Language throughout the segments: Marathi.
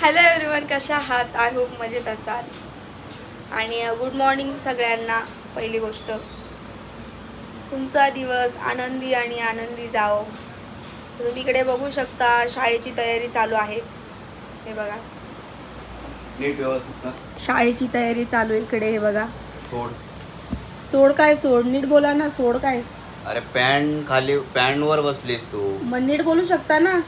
हॅलो एव्हरीवन कशा आहात? आय होप मजेत असाल. आणि गुड मॉर्निंग सगळ्यांना पहिली गोष्ट. तुमचा दिवस आनंदी आणि आनंदी जाओ तुम्ही इकडे बघू शकता शाळेची तयारी चालू आहे. हे बघा. नीट व्यवस्थित कर. शाळेची तयारी चालू आहे इकडे हे बघा. सोड. सोड काय सोड? नीट बोला ना सोड काय? अरे पॅन्ट खाली पॅन्ट वर बसलीस तू. मग नीट बोलू शकता ना?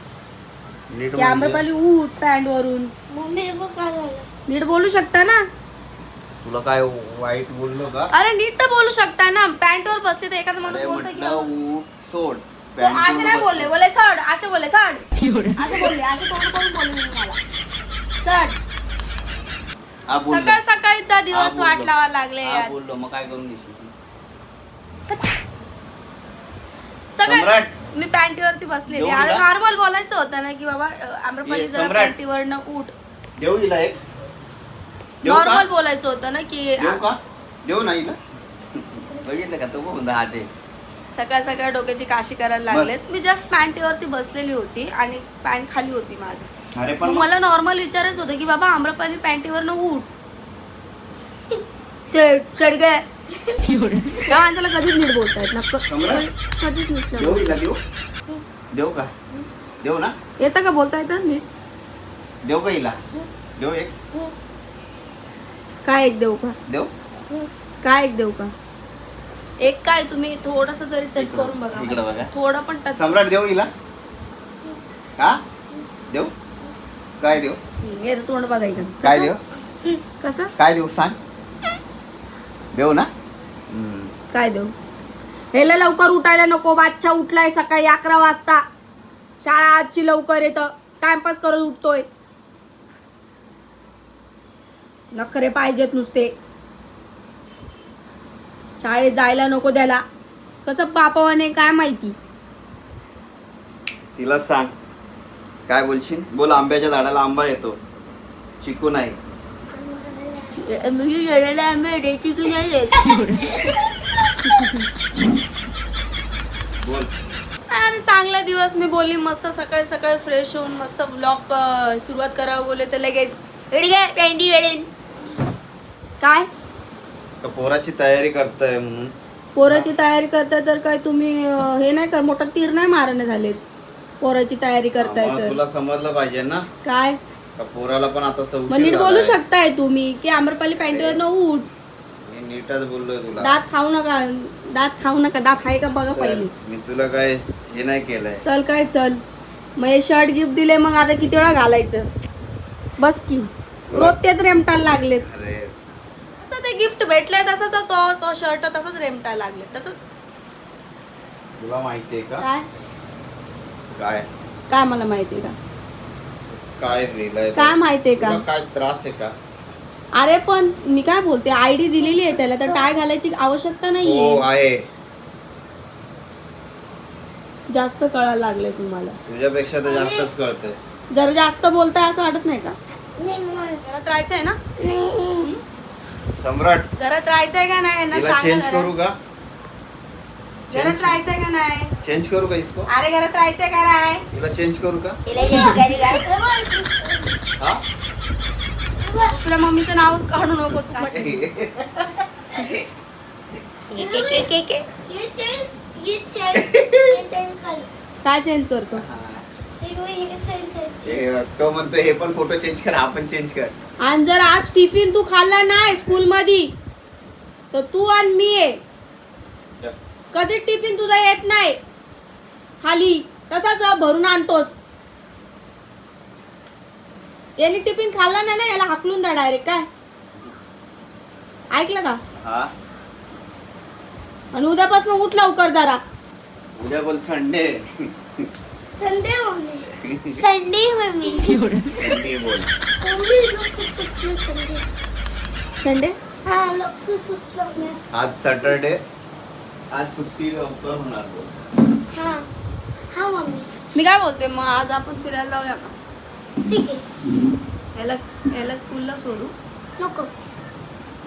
नीट आम्रपाली उठ पॅन्ट वरून. मम्मी हे बघ काय झालं? नीट बोलू शकता ना? तुला काय वाईट बोललो का? अरे नीट तर बोलू शकता ना. पॅन्ट वर बसते तर एखादा माणूस अरे बोलतोय की म्हटलं सोड. असे नाही बोलले. बोले सड. असे बोलले सड. असे बोलले. असे तोंड करून बोलले मी तुम्हाला सड. हा बोललो. सकाळ सकाळीचा हा दिवस बोललो. वाट लावा लागले हा यार. बोललो मग काय करून घेशील? सगळं सम्राट. मी पॅन्टीवरती बसलेली ना? नॉर्मल बोलायचं होतं ना की बाबा आम्रपाली ये, जरा सम्राट. पॅन्टीवरनं उठ. देऊ हिला एक. देऊ का? नॉर्मल बोलायचं होतं ना की देऊ का? देऊ ना बघितलं का तो? बघून हात आहे सकाळ सकाळ डोक्याची काशी करायला. लागलेत. मी जस्ट पॅन्टीवरती बसलेली होती आणि पॅन्ट खाली होती माझी. अरे मग पण मला नॉर्मल विचारायचं होतं की बाबा आम्रपाली पॅन्टीवरनं उठ. सेट चढगे त्या माणसाला कधीच नीट बोलतायत ना क-. कधीच नीट नाही देऊ हिला देऊ? देऊ का? देऊ ना. येतं का बोलता येतं नीट? देऊ का हिला? देऊ एक. काय एक देऊ का? देऊ? काय एक देऊ का? एक काय तुम्ही थोडस तरी टच इकडं- करून बघा. इकडं बघा. थोडं पण टच सम्राट देऊ हिला? हा देऊ? काय देऊ? येतं तोंड बघायचं काय देऊ? कसं? काय देऊ सांग? देऊ ना. काय देऊ? हेला लवकर उठायला नको बादशा उठलाय सकाळी अकरा वाजता. शाळा आजची लवकर येतं. टाइमपास करत उठतोय. नखरे पाहिजेत नुसते. शाळेत जायला नको द्याला कसं बापावाने काय माहिती? तिला सांग. काय बोलशील? बोल आंब्याच्या झाडाला आंबा येतो. चिकू नाही. बोल. अरे चांगला दिवस. मी बोलली मस्त सकाळी सकाळी फ्रेश होऊन मस्त ब्लॉग सुरुवात करावं बोलले तर लगेच. काय? का पोराची तयारी करताय म्हणून? पोराची तयारी करताय तर काय तुम्ही अं, हे नाही कर मोठा तीर नाही मारणे झालेत. पोराची तयारी करताय मग तर. तुला समजलं पाहिजे ना? काय? का पोराला पण आता मग सवशीर नीट बोलू झालाय. शकताय तुम्ही की आम्रपाली पॅन्टीवर न उठ. मी नीटच बोललोय तुला. दात खाऊ नका दात खाऊ नका दात आहे का बघा चल, पहिले. मी तुला काय हे नाही केलंय. चल काय चल. मग हे शर्ट गिफ्ट दिले मग आता किती वेळा घालायचं? बस की. रोज तेच रेमटायला लागलेत. अरे. तसं ते गिफ्ट भेटलंय तसंच तो तो शर्ट तसंच रेमटायला लागले तसंच. तुला माहितीये का? काय? काय? काय मला माहितीये का? काय दिलंय ते? काय माहितीये का? तुला काय त्रास आहे का? अरे पण मी काय बोलते आयडी दिलेली आहे त्याला तर टाय घालायची आवश्यकता हो नाहीये आहे. जास्त कळायला लागले तुम्हाला. तुझ्यापेक्षा तर जास्तच कळतंय. जरा जास्त बोलताय असं वाटत नाही का? नाही. घरात राहायचंय ना? सम्राट. घरात राहायचंय का नाही? यांना तिला सांगा चेंज जरा. करू का? घरात राहायचंय का नाही? चेंज करू का इसको? अरे घरात राहायचंय का नाही? तिला चेंज करू का? हिला. हा? दुसऱ्या मम्मीचं नाव काढू नको काय चेंज करतो? हे. हे. हे, तो म्हणतो हे पण फोटो चेंज कर आपण चेंज कर. आणि जर आज टिफिन तू खाल्ला नाही स्कूल मध्ये तर तू आणि मी आहे. कधी टिफिन तुझा येत नाही? खाली. तसाच भरून आणतोस. याने टिफिन खाल्ला नाही ना याला हाकलून द्या डायरेक्ट काय? ऐकलं का? हा. आणि उद्यापासून उठ लवकर जरा. उद्या बोल Sunday. Sunday mummy. Sunday mummy. Sunday बोल. मम्मी लोक सुटले संडे. संडे? हा लोक सुटलो ना आज सॅटरडे. आज सुट्टी लवकर होणार हा. हा मम्मी. मी काय बोलते मग आज आपण फिरायला जाऊया का? ठीक आहे. याला याला स्कूलला सोडू. नको.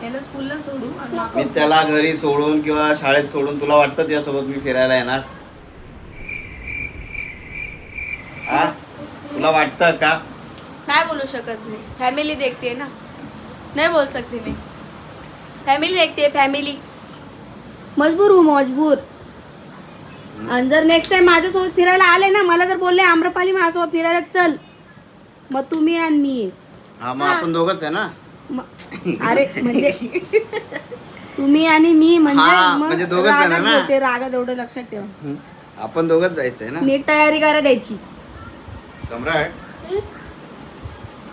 याला स्कूलला सोडू आणि. मी त्याला घरी सोडून किंवा शाळेत सोडून तुला वाटतं तुझ्यासोबत मी फिरायला येणार? हा? तुला वाटतं का? नाही बोलू शकत मी. फॅमिली देखते ना. नाही बोल सकते मी. फॅमिली देखते फॅमिली मजबूर हो मजबूर आणि जर नेक्स्ट टाइम माझ्यासोबत फिरायला आले ना मला जर बोलले आम्रपाली माझ्यासोबत फिरायला चल. मग तुम्ही आणि मी. हा मग आपण दोघच आहे ना? म- अरे म्हणजे तुम्ही आणि मी म्हणजे हा, मग म्हणजे दोघंच जण रागात ना? बोलते, रागात एवढं लक्षात ठेवा. हम्म. आपण दोघच जायचंय ना? नीट तयारी करा द्यायची. सम्राट.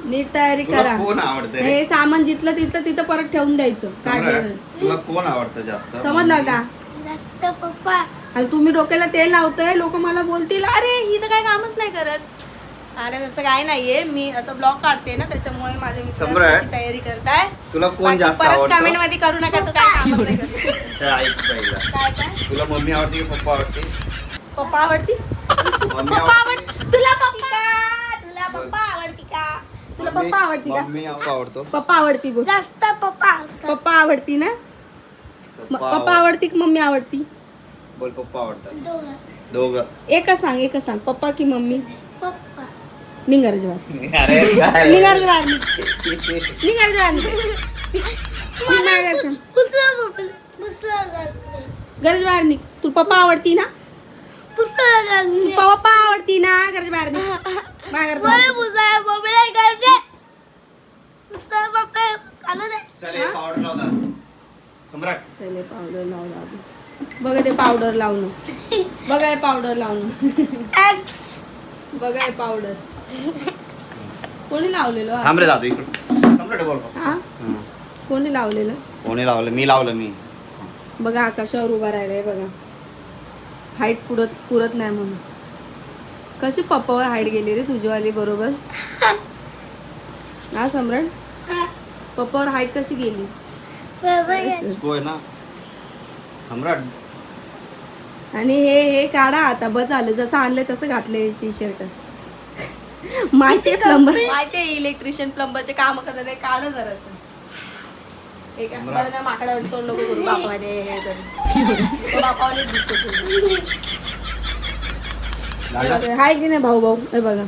नीट तयारी तुला करा. कोण आवडतं रे? हे सामान जिथलं तिथलं तिथं परत ठेवून द्यायचं. सम्राट काढलेलं. तुला कोण आवडतं जास्त? समजलं का? जास्त पप्पा. आणि तुम्ही डोक्याला तेल लावताय लोक मला बोलतील अरे ही तर काय कामच नाही करत. अरे तसं काय नाहीये. मी असं ब्लॉग काढते ना त्याच्यामुळे माझे मिस्टर सम्राट, त्याची तयारी करताय. तुला कोण बाकी जास्त परत आवडतं? कमेंटमध्ये करू नका तू काय कामच नाही करत. अच्छा, ऐक पहिला. काय काय? तुला मम्मी आवडते की पप्पा आवडते? पप्पा आवडती? मम्मी पप्पा आवडते. आवड तुला पप्पा? तुला पप्पा आवडती का? तुला पप्पा आवडती का? मम्मी आवडतो. पप्पा आवडती बोल जास्त पप्पा पप्पा आवडती ना? म- पप्पा आवड- आवडती की मम्मी आवडती? बोल पप्पा आवडतात. दोघं. दोघं. एकच सांग एकच सांग. पप्पा की मम्मी? पप्पा. निघारच बार अरे काय? निघारच बार निघारच बार पुसलं पप्पा पुसलं घालते गरज बाहेर निघ. तू पप्पा आवडती ना? घालते पप्पा आवडती ना गरज बाहेर निघ. बाहेर मला पुसाय मम्मीला घालते पुसलं पप्पा घालू दे. चल हे पावडर लावतात सम्राट. चले पावडर लावलं बघा ते पावडर लावणं बघा हे पावडर लावणं X. बघा हे पावडर कोणी लावलेलं थांब रे दादू इकडे. सम्राट बोल फक्त. हा? हं. कोणी लावलेलं? कोणी लावलं? मी लावलं मी. बघा आकाशावर उभा राहिलाय बघा. हाईट पुरत पुरत नाही म्हणून. कशी पप्पावर हाईट गेली रे तुझीवाली बरोबर? हा सम्राट. पप्पावर हाईट कशी गेली? आहे. ना? सम्राट. आणि हे हे काढा आता बस आलं जसं आणलं तसं घातले टी शर्ट माहितीये प्लंबर माहितीये इलेक्ट्रिशियन प्लंबरचे काम करतात ते काढ जरा एका माकडावर तोंड नको करू बापाने हे करू. तो बापावाने दिसतो तो. बघा, हाय की नाही भाऊ भाऊ हे बघा.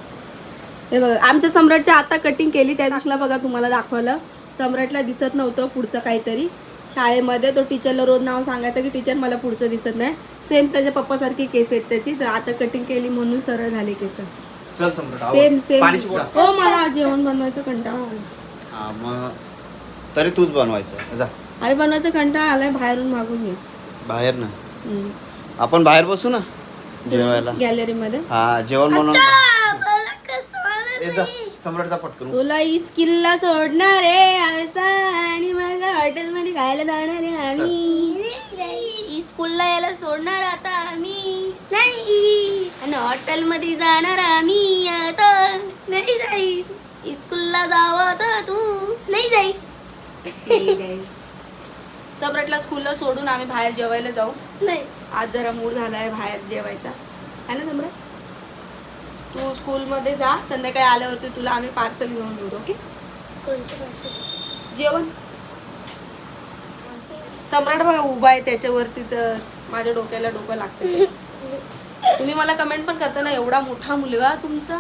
हे बघा आमच्या सम्राटची आता कटिंग केली त्या दिवशीला बघा तुम्हाला दाखवलं. सम्राटला दिसत नव्हतं पुढचं काहीतरी. शाळेमध्ये तो टीचरला रोज नाव सांगायचं की टीचर मला पुढचं दिसत नाही. सेम त्याच्या पप्पासारखी केस आहेत त्याची. तर आता कटिंग केली म्हणून सरळ झाले केस. सेम. सेम हो मला जेवण बनवायचं कंटाळा तरी तूच बनवायचं. जा. अरे बनवायचं कंटाळा आलाय बाहेरून मागून ये बाहेर ना. आपण बाहेर बसू ना जेवायला. गॅलरीमध्ये. हा जेवण आलं ए, जा नाही. सम्राट जा पटकन. तुला हीच किल्ला सोडणार आहे आरसा आणि मग हॉटेलमध्ये खायला जाणार आहे आम्ही. नाही, स्कूलला यायला सोडणार आता आम्ही. नाही. आणि हॉटेलमध्ये जाणार आम्ही आता. नाही जाईल स्कूलला जावं तर तू. नाही जाईल सम्राटला स्कूलला सोडून आम्ही बाहेर जेवायला जाऊ. नाही. आज जरा मूड झालाय बाहेर जेवायचा. आहे ना सम्राट? तू स्कूलमध्ये जा संध्याकाळी आल्यावरती तुला आम्ही पार्सल घेऊन देऊ ओके? जेवण? सम्राट बघा उभा आहे त्याच्यावरती तर माझ्या डोक्याला डोकं लागतं तुम्ही मला कमेंट पण करता ना एवढा मोठा मुलगा तुमचा?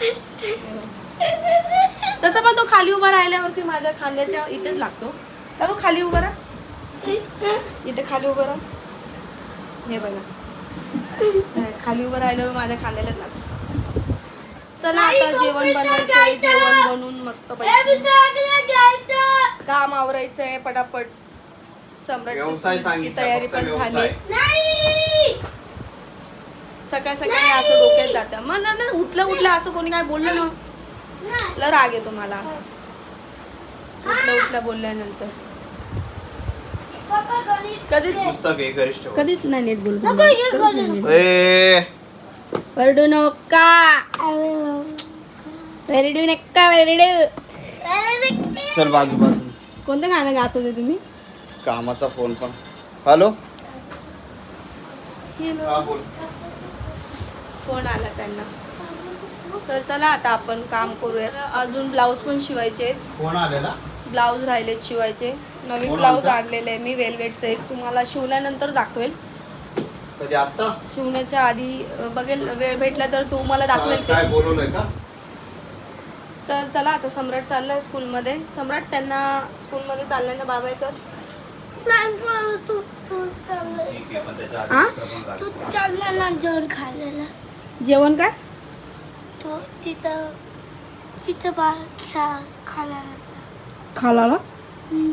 तसं पण तो खाली उभा राहिल्यावरती माझ्या खांद्याच्या इथेच लागतो. का तो खाली उभा राहा? इथे खाली उभा राहा. हे बघा. खाली उभं राहिल्यावर माझ्या खांद्यालाच लागतो. चला आता जेवण बनवायचंय. जेवण बनवून मस्त. काम आवरायचंय पटापट. सम्राटची तयारी पण झाली. सकाळ सकाळी असं डोक्यात जातं. मला ना उठलं उठलं असं कोणी काय बोललं ना नाही. लय राग येतो मला असं. उठलं उठलं बोलल्यानंतर. पप्पा गणित कधीच पुस्तक कधीच नाही नीट बोलू. ए. वरडू नका. वेरडू नका वेरडू. चल बाजू बाजू. कोणतं गाणं गात होते तुम्ही? कामाचा फोन पण. हॅलो. हा बोल. फोन आला त्यांना. तर चला आता आपण काम करूया. अजून ब्लाऊज पण शिवायचे आहेत. फोन आलेला? ब्लाऊज राहिलेत शिवायचे. नवीन कोण ब्लाऊज? आणलेले आहे मी वेलवेटचं एक. तुम्हाला शिवल्यानंतर दाखवेल. कधी शिवण्याच्या आधी अ, बघेल वेळ भेटला तर तू मला दाखवेल काय ते बोलवलंय का तर चला आता सम्राट चाललाय स्कूलमध्ये. सम्राट त्यांना स्कूलमध्ये चाललाय ना बाबाय कर नाही पण तू तू चालला हा तू चालला ना जेवण खायला. जेवण काय? तो तिथं तिथं बाहेर खेळा खायला जायचा. खालाला? हम्म.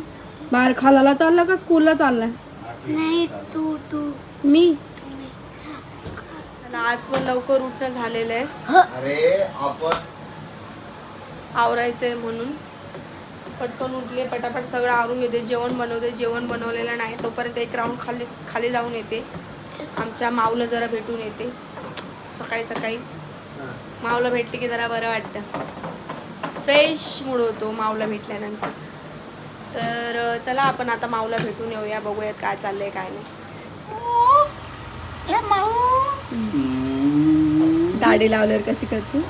बाहेर खालाला चालला का स्कूलला चाललाय? नाही तू तू. मी? आज पण लवकर उठणं झालेलं आहे. अरे आपण आवरायचंय म्हणून. पटकन उठले पटापट सगळं आवरून घेते. जेवण बनवते जेवण बनवलेलं नाही. तोपर्यंत एक राऊंड खाली खाली जाऊन येते. आमच्या माऊला जरा भेटून येते. सकाळी सकाळी. माऊला भेटली की जरा बरं वाटतं. फ्रेश मूड होतो माऊला भेटल्यानंतर. तर चला आपण आता माऊला भेटून येऊया बघूयात काय चाललंय काय नाही. दाढी लावल्यावर कशी करते?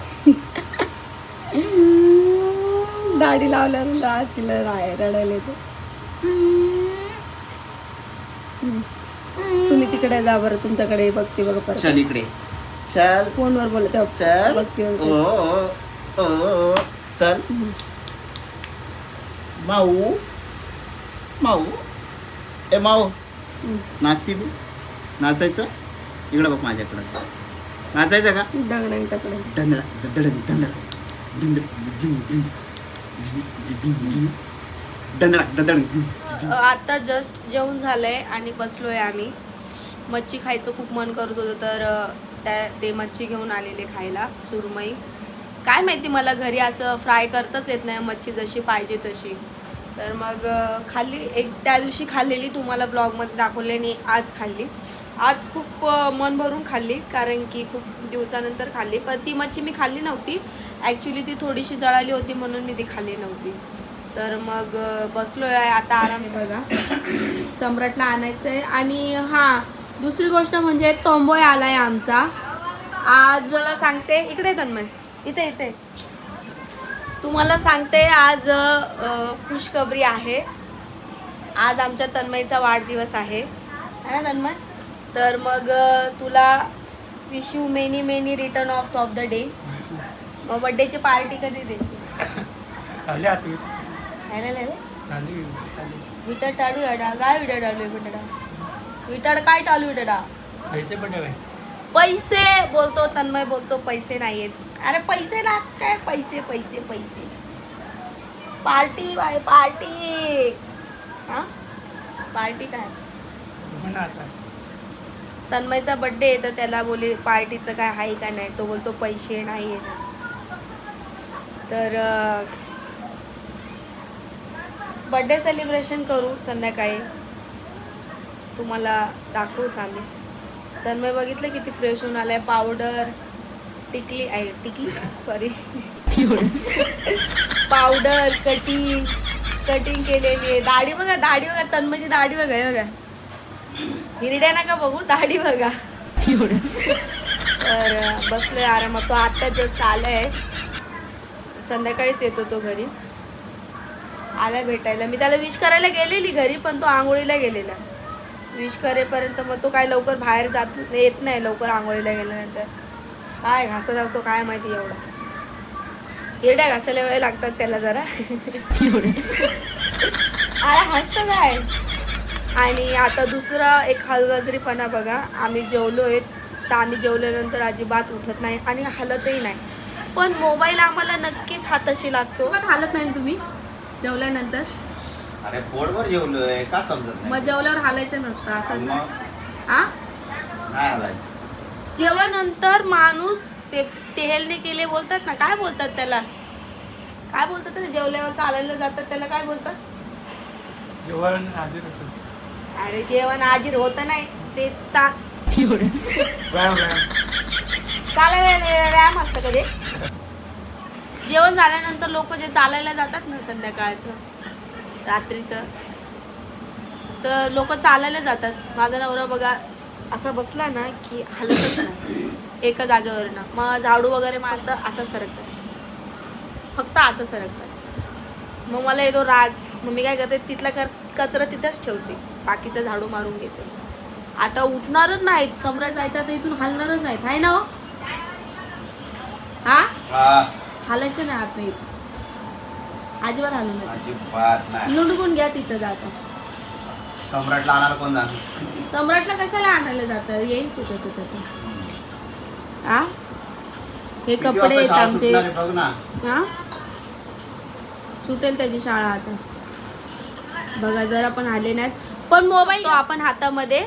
दाढी लावल्यावर रा- तिला राय रडायला येते. तुम्ही तिकडे जा बरं तुमच्याकडे बघते बघा परत. चल इकडे. चल. फोनवर बोलत आहे. चल. बघते ओ. ओ चल. माऊ. माऊ. ए माऊ. हम्म. नाचती तू? नाचायचं? इकडं बघ माझ्याकडं. नाचायचं का? दंदडंग आता जस्ट जेवण झालंय आणि बसलोय आम्ही. मच्छी खायचं खूप मन करत होतं तर अ, त्या ते मच्छी घेऊन आलेले खायला सुरमई. काय माहिती मला घरी असं फ्राय करताच येत नाही मच्छी जशी पाहिजे तशी. तर मग खाल्ली एक त्या दिवशी खाल्लेली तुम्हाला ब्लॉगमध्ये दाखवले आणि आज खाल्ली. आज खूप मन भरून खाल्ली कारण की खूप दिवसानंतर खाल्ली. पण ती मच्छी मी खाल्ली नव्हती. ॲक्च्युली ती थोडीशी जळाली होती म्हणून मी ती खाल्ली नव्हती. तर मग अ, बसलोय आता आराम आहे बघा. सम्राटला आणायचं आहे आणि हां दुसरी गोष्ट म्हणजे टॉम्बॉय आलाय आमचा. आज मला सांगते इकडे तन्मय. इथे इथे. तुम्हाला सांगते आज खुशखबरी आहे. आज आमच्या तन्मयचा वाढदिवस आहे. है ना तन्मय? तर मग तुला wish you many many return of of the day मग बड्डेची पार्टी कधी देशील? झाले आती. है ना? रे? झाली. विटा टाळू अडा काय विटा टाळू विटाडा काय टाळू विटाडा पैसे पण ठेवाय. पैसे बोलतो तन्मय बोलतो पैसे नाहीयेत. अरे पैसे ना काय? पैसे पैसे पैसे. Party by party. हा? पार्टी काय? पण आता. तन्मयचा बर्थडे आहे तर त्याला बोले पार्टीचं काय आहे का नाही. तो बोलतो पैसे नाही आहेत तर बर्थडे सेलिब्रेशन करू संध्याकाळी. तुम्हाला दाखवूच आम्ही तर मी बघितलं किती फ्रेश होऊन आलाय. पावडर टिकली आहे टिकली? सॉरी पावडर कटिंग कटिंग केलेली आहे. दाढी बघा दाढी बघा. तन्मयची दाढी बघा हे बघा. हिरड्या नका बघू दाढी बघा. तर बसलोय आरामात. तो आत्ता जस्ट आलाय. संध्याकाळीच येतो तो घरी. आला भेटायला. मी त्याला विश करायला गेलेली घरी पण तो आंघोळीला गेलेला. विश करेपर्यंत मग तो काय लवकर बाहेर जात येत नाही लवकर आंघोळीला गेल्यानंतर. काय घासत असतो काय माहिती एवढा. हिरड्या घासायला वेळ लागतात त्याला जरा. अरे हसतं काय आणि आता दुसरा एक हलगजरीपणा बघा आम्ही जेवलोय तर आम्ही जेवल्यानंतर अजिबात उठत नाही आणि हलतही नाही. पण मोबाईल आम्हाला नक्कीच हाताशी लागतो. पण हालत नाही तुम्ही? जेवल्यानंतर? अरे पोटवर जेवलोय. का समजत मग नाही? जेवल्यावर हालायचं नसतं असं मग? हा नाही हलायचं. जेवल्यानंतर माणूस ते टेहेलने केले बोलतात ना काय बोलतात त्याला? काय बोलतात ते? जेवल्यावर चालायला जातात त्याला काय बोलतात? जेवण आधी होतं. अरे जेवण आजीर होतं नाही ते चा व्यायाम व्यायाम. चालायला नाही, व्यायाम असतं कधी? जेवण झाल्यानंतर लोक जे चालायला जातात ना संध्याकाळचं रात्रीचं. तर लोक चालायला जातात. माझा नवरा बघा असा बसला ना की हलतच नाही. एका जागेवरनं. मग झाडू वगैरे मारतं असं सरकतं. फक्त असं सरकतं. मग मला येतो राग. मग मी काय करते तिथला कच कचरा तिथेच ठेवते. बाकीचं झाडू मारून घेते. आता उठणारच नाहीत. सम्राट जायचा तर इथून हलणारच नाहीत. आहे ना हो? हा? हा. हालायचं नाही आत नाही अजिबात आणू नका अजिबात नाही. लुडकून घ्या तिथं जाता. सम्राटला आणायला कोण जाणार? सम्राटला कशाला आणायला जातं? येईल तू त्याचं त्याचं. आ? हे किती कपडे वाजता आहेत शाळा आमचे? सुटणार आहे बघ ना. हा सुटेल त्याची शाळा आता. बघा जर आपण आले नाहीत. पण मोबाईल आपण हातामध्ये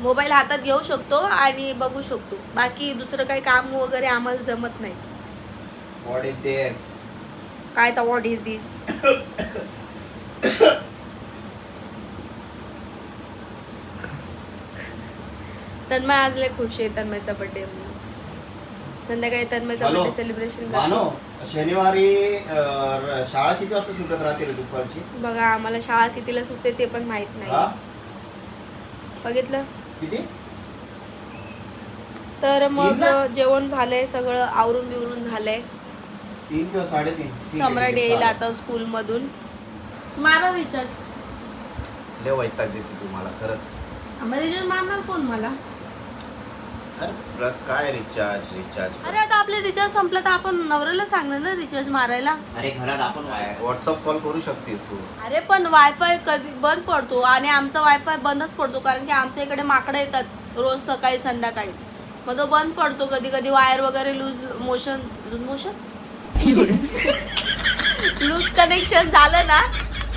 मोबाईल हातात घेऊ शकतो आणि बघू शकतो. बाकी दुसरं काही काम वगैरे आम्हाला जमत नाही. व्हॉट इज दिस काय तर व्हॉट इज दिस तन्मय आज लय खुश आहे तन्मयचा बर्थडे संध्याकाळी तन्मयचा हॅलो. बर्थडे सेलिब्रेशन मानो शनिवारी अं, शाळा किती वाजता सुटत राहते रे दुपारची? बघा आम्हाला शाळा कितीला सुटते ते पण माहीत हा? नाही बघितलं? किती? तर मग तीनला? जेवण झालंय सगळं आवरून बिवरून झालंय. तीन किंवा साडेतीन. ठीक आहे, सम्राट ठीक आहे, येईल चालेल. आता स्कूल मधून मारा रिचार्ज लय वैताग देते तुम्हाला खरंच. आम्हाला रिचार्ज मारणार कोण मला? अरे प्र- काय रिचार्ज रिचार्ज अरे आता आपले रिचार्ज संपलं तर आपण नवऱ्याला सांगणार ना रिचार्ज मारायला. अरे घरात आपण व्हॉट्सअप कॉल करू शकतेस तू. अरे पण वायफाय कधी बंद पडतो आणि आमचा वायफाय बंदच पडतो कारण की आमच्या इकडे माकडं येतात रोज सकाळी संध्याकाळी. मग तो बंद पडतो कधी कधी वायर वगैरे loose motion loose motion loose connection झालं ना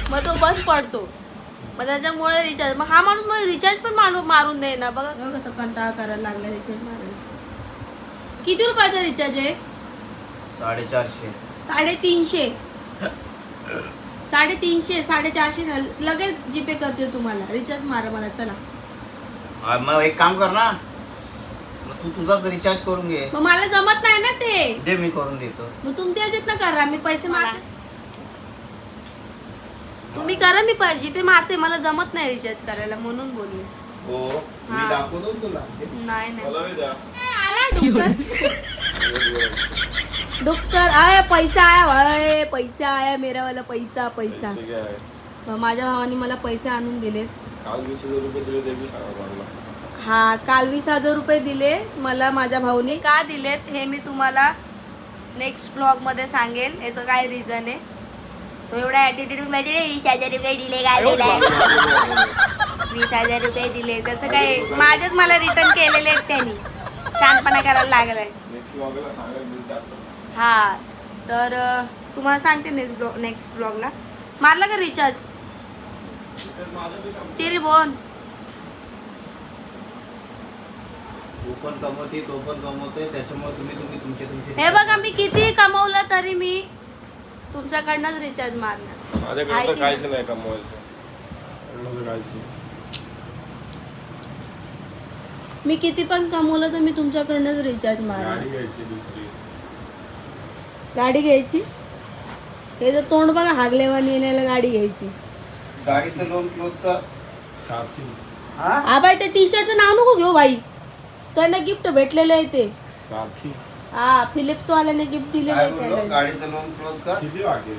मग तो बंद पडतो. मग त्याच्यामुळे रिचार्ज मग हा माणूस मग रिचार्ज पण मारू मारून दे ना बघा. बघा कसं कंटाळा करायला लागला रिचार्ज मारायला. किती रुपयाचा रिचार्ज आहे? साडेचारशे. साडेतीनशे. साडेतीनशे साडेचारशे न- लगेच जीपे करते तुम्हाला. रिचार्ज मारा मला चला. हा, मग एक काम कर ना. तू तुझाच रिचार्ज करून घे. मग मला जमत नाही ना ते. दे मी करून देतो. मग तुमच्या ह्याच्यात ना करा मी पैसे मार तुम्ही करा मी जीपे मारते मला जमत नाही रिचार्ज करायला म्हणून बोलले. हो मी हा. दाखवतो ना तुला. नाही नाही. ए, आला डुक्कर. डुक्कर आया पैसा आया पैसा आया मेरा वाला पैसा. पैसा मग माझ्या भावाने मला पैसे आणून दिले हा काल वीस हजार रुपये दिले मला माझ्या भाऊने. का दिलेत हे मी तुम्हाला नेक्स्ट ब्लॉगमध्ये सांगेल याचं काय रिझन आहे? तो एवढा ऍटिट्यूडमध्ये वीस हजार रुपये दिले काय दिलाय वीस हजार रुपये दिले. तसं काय माझेच मला रिटर्न केलेले आहेत त्यांनी. शांतपणा करायला लागलाय. हा तर तुम्हाला सांगते नेक्स्ट ब्लॉग नेक्स्ट ब्लॉगला मारला का रिचार्ज ते रे बोन. तू पण कमवते तो पण कमवतोय त्याच्यामुळे तुम्ही तुम्ही तुमचे तुमचे हे बघा मी किती कमवलं तरी मी तुमच्याकडनंच रिचार्ज मारणार. माझ्याकडे तर काहीच नाही? कमवायचं. माझं काहीच नाही. मी किती पण कमवलं तर मी तुमच्याकडनंच रिचार्ज मारणार. गाडी घ्यायची दुसरी. गाडी घ्यायची? हे जर तोंड बघा हागलेवाली येण्याला गाडी घ्यायची. गाडीचं लोन क्लोज कर. साथी हा बाई ते टी शर्टचं नाव नको घेऊ बाई. त्यांना गिफ्ट भेटलेलं आहे ते. साथी हा फिलिप्स वाल्याने गिफ्ट दिलेलं काय आहे बोललो? त्याला. गाडीचं लोन क्लोज कर. किती वागे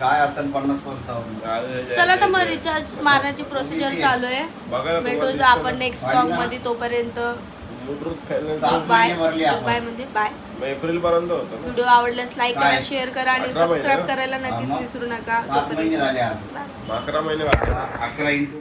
काय असेल पन्नास पंचावन्न चला तर मग रिचार्ज मारण्याची प्रोसिजर चालू आहे. बघा भेटू आपण नेक्स्ट ब्लॉगमध्ये तोपर्यंत. सात बाय महिने भरले आपण. बाय म्हणजे बाय एप्रिल पर्यंत होतं ना. व्हिडिओ आवडल्यास लाईक करा? शेअर करा आणि महिने सबस्क्राईब? करायला नक्कीच मग? विसरू नका. सात महिने तोपर्यंत झाले आज. अकरा महिने वाटतात अकरा इंटू